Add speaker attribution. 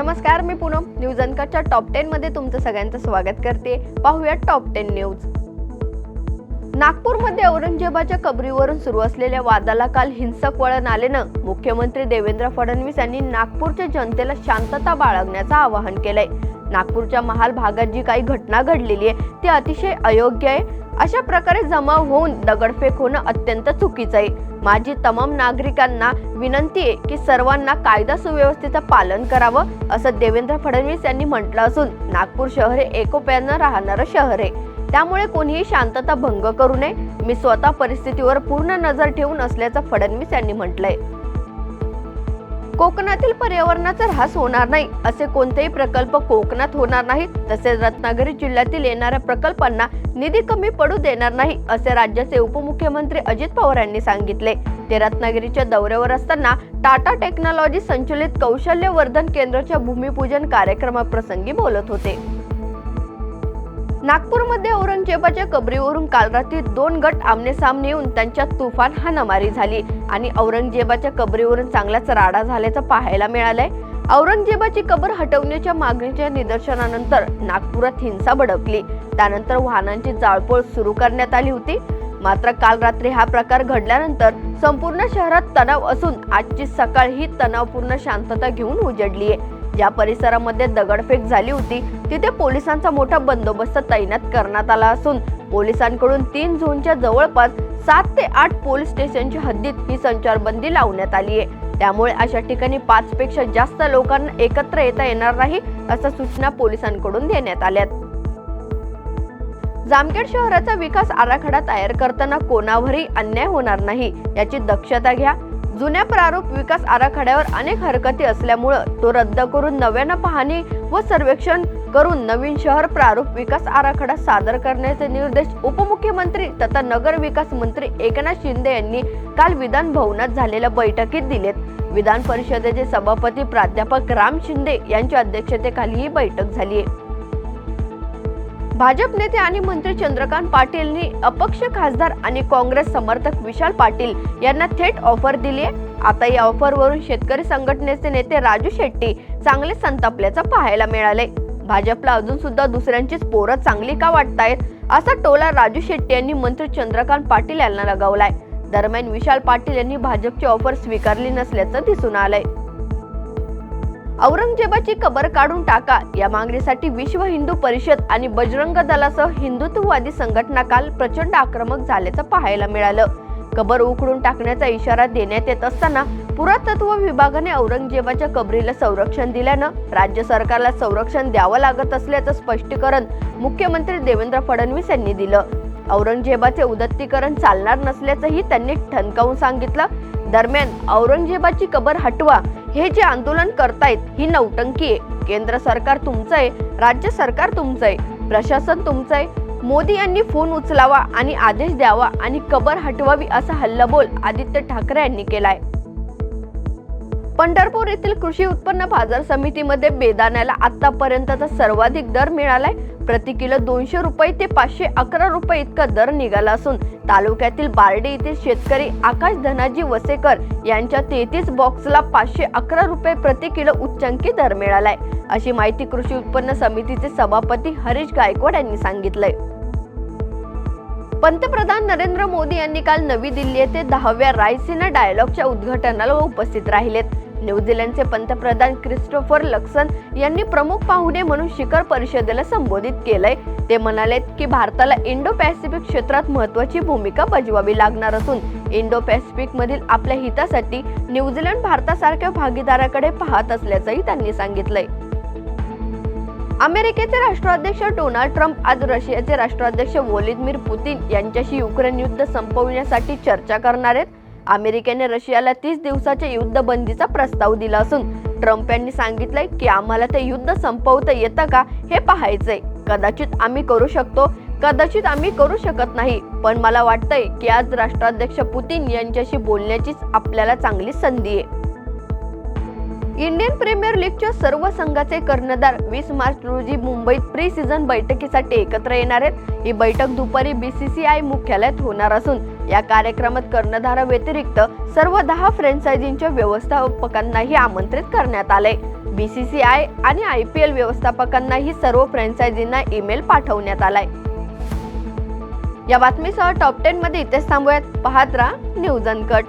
Speaker 1: नमस्कार मी पूनम. न्यूज अनकटच्या टॉप टेन मध्ये तुमचं सगळ्यांचं स्वागत करते. पाहूया टॉप टेन न्यूज. नागपूरमध्ये औरंगजेबाच्या कबरीवरून सुरू असलेल्या वादाला काल हिंसक वळण आल्यानं मुख्यमंत्री देवेंद्र फडणवीस यांनी नागपूरच्या जनतेला शांतता बाळगण्याचं आवाहन केलंय. नागपूरच्या महाल भागात जी काही घटना घडलेली आहे ती अतिशय अयोग्य आहे. अशा प्रकारे जमाव होऊन दगडफेक होणं अत्यंत चुकीचं आहे. माझी तमाम नागरिकांना विनंती आहे की सर्वांना कायदा सुव्यवस्थेचं पालन करावं असं देवेंद्र फडणवीस यांनी म्हटलं असून नागपूर शहर हे एकोप्यानं राहणारं शहर आहे. त्यामुळे कोणीही शांतता भंग करू नये. मी स्वतः परिस्थितीवर पूर्ण नजर ठेवून असल्याचं फडणवीस यांनी म्हटलंय. कोकणातील पर्यावरणाचा ऱ्हास होणार नाही. असे कोणतेही प्रकल्प कोकणात होणार नाहीत. तसेच रत्नागिरी जिल्ह्यातील येणाऱ्या प्रकल्पांना निधी कमी पडू देणार नाही असे राज्याचे उपमुख्यमंत्री अजित पवार यांनी सांगितले. ते रत्नागिरीच्या दौऱ्यावर असताना टाटा टेक्नॉलॉजी संचलित कौशल्य वर्धन केंद्राच्या भूमिपूजन कार्यक्रमाप्रसंगी बोलत होते. नागपूरमध्ये औरंगजेबाच्या कबरीवरून काल रात्री दोन गट आमने सामने येऊन त्यांच्यात तुफान हाणामारी झाली आणि औरंगजेबाच्या कबरीवरून चांगलाच राडा झाल्याचं पाहायला मिळालंय. औरंगजेबाची कबर हटवण्याच्या मागणीच्या निदर्शनानंतर नागपुरात हिंसा भडकली. त्यानंतर वाहनांची जाळपोळ सुरू करण्यात आली होती. मात्र काल रात्री हा प्रकार घडल्यानंतर संपूर्ण शहरात तणाव असून आजची सकाळ ही तणावपूर्ण शांतता घेऊन उजडली आहे ज्या परिसरामध्ये दगडफेक झाली होती. तिथे पोलिसांचा मोठा बंदोबस्त तैनात करण्यात आला असून पोलिसांकडून तीन झोनच्या जवळपास सात ते आठ पोलीस स्टेशनच्या हद्दीत ही संचारबंदी लावण्यात आली आहे. त्यामुळे अशा ठिकाणी पाच पेक्षा जास्त लोकांना एकत्र येता येणार नाही अशा सूचना पोलिसांकडून देण्यात आल्यात. जामखेड शहराचा विकास आराखडा तयार करताना कोणावरही अन्याय होणार नाही याची दक्षता घ्या. जुन्या प्रारूप विकास आराखड्यावर अनेक हरकती असल्यामुळं तो रद्द करून नव्यानं पाहणी व सर्वेक्षण करून नवीन शहर प्रारूप विकास आराखडा सादर करण्याचे निर्देश उपमुख्यमंत्री तथा नगर विकास मंत्री एकनाथ शिंदे यांनी काल विधान भवनात झालेल्या बैठकीत दिलेत. विधान परिषदेचे सभापती प्राध्यापक राम शिंदे यांच्या अध्यक्षतेखाली ही बैठक झाली आहे भाजप नेते आणि मंत्री चंद्रकांत पाटीलनी अपक्ष खासदार आणि काँग्रेस समर्थक विशाल पाटील यांना थेट ऑफर दिली आहे आता या ऑफरवरून शेतकरी संघटनेचे नेते राजू शेट्टी चांगले संतापल्याचं पाहायला मिळाले भाजपला अजून सुद्धा दुसऱ्यांचीच पोरं चांगली का वाटतायत असा टोला राजू शेट्टी यांनी मंत्री चंद्रकांत पाटील यांना लगावलाय. दरम्यान विशाल पाटील यांनी भाजपची ऑफर स्वीकारली नसल्याचं दिसून आलंय. औरंगजेबाची कबर काढून टाका. या मागणीसाठी विश्व हिंदू परिषद आणि बजरंग दलासह हिंदुत्ववादी संघटना काल प्रचंड आक्रमक झाल्याचं पाहायला मिळालं. कबर उखडून टाकण्याचा इशारा देण्यात येत असताना पुरातत्व विभागाने औरंगजेबाच्या कबरीला संरक्षण दिल्यानं राज्य सरकारला संरक्षण द्यावं लागत असल्याचं स्पष्टीकरण मुख्यमंत्री देवेंद्र फडणवीस यांनी दिलं. औरंगजेबाचे उदत्तीकरण चालणार नसल्याचंही त्यांनी ठणकावून सांगितलं. दरम्यान औरंगजेबाची कबर हटवा हे जे आंदोलन करतायत ही नौटंकी आहे केंद्र सरकार तुमचं आहे राज्य सरकार तुमचं आहे प्रशासन तुमचं आहे मोदी यांनी फोन उचलावा आणि आदेश द्यावा आणि कबर हटवावी असा हल्लाबोल आदित्य ठाकरे यांनी केलाय. पंढरपूर येथील कृषी उत्पन्न बाजार समितीमध्ये बेदाण्याला आतापर्यंतचा सर्वाधिक दर मिळालाय. प्रति किलो दोनशे रुपये ते पाचशे अकरा रुपये इतका दर निघाला असून तालुक्यातील बारडे येथील शेतकरी आकाश धनाजी वसेकर यांच्या तेहतीस बॉक्सला पाचशे अकरा रुपये प्रति किलो उच्चांकी दर मिळालाय. अशी माहिती कृषी उत्पन्न समितीचे सभापती हरीश गायकवाड यांनी सांगितलंय. पंतप्रधान नरेंद्र मोदी यांनी काल नवी दिल्ली येथे दहाव्या रायसीना डायलॉगच्या उद्घाटनाला उपस्थित राहिलेत. न्यूझीलंडचे पंतप्रधान क्रिस्टोफर लक्सन यांनी प्रमुख पाहुणे म्हणून शिखर परिषदेला संबोधित केलंय. ते म्हणाले की भारताला इंडो पॅसिफिक क्षेत्रात महत्वाची भूमिका बजवावी लागणार असून इंडो पॅसिफिक मधील आपल्या हितासाठी न्यूझीलंड भारतासारख्या भागीदाराकडे पाहत असल्याचंही त्यांनी सांगितलंय. अमेरिकेचे राष्ट्राध्यक्ष डोनाल्ड ट्रम्प आज रशियाचे राष्ट्राध्यक्ष व्लादिमीर पुतीन यांच्याशी युक्रेन युद्ध संपविण्यासाठी चर्चा करणार आहेत. अमेरिकेने रशियाला तीस दिवसाच्या युद्धबंदीचा प्रस्ताव दिला असून ट्रम्प यांनी सांगितलंय की आम्हाला ते युद्ध संपवता येतं का हे पाहायचंय. कदाचित आम्ही करू शकतो कदाचित आम्ही करू शकत नाही. पण मला वाटतंय की आज राष्ट्राध्यक्ष पुतीन यांच्याशी बोलण्याचीच आपल्याला चांगली संधी आहे. इंडियन प्रीमियर लीगच्या सर्व संघाचे कर्णधार वीस मार्च रोजी मुंबईत प्री सीझन बैठकीसाठी एकत्र येणार आहेत. ही बैठक दुपारी बीसीसीआय मुख्यालयात होणार असून या कार्यक्रमात कर्णधारा व्यतिरिक्त सर्व दहा फ्रँचायझींच्या व्यवस्थापकांनाही आमंत्रित करण्यात आले. बीसीसीआय आणि आय पी एल व्यवस्थापकांनाही सर्व फ्रँचायझींना ईमेल पाठवण्यात आलाय. या बातमीसह टॉप टेन मध्ये इथेच थांबूयात. पाहत राहा न्यूज अनकट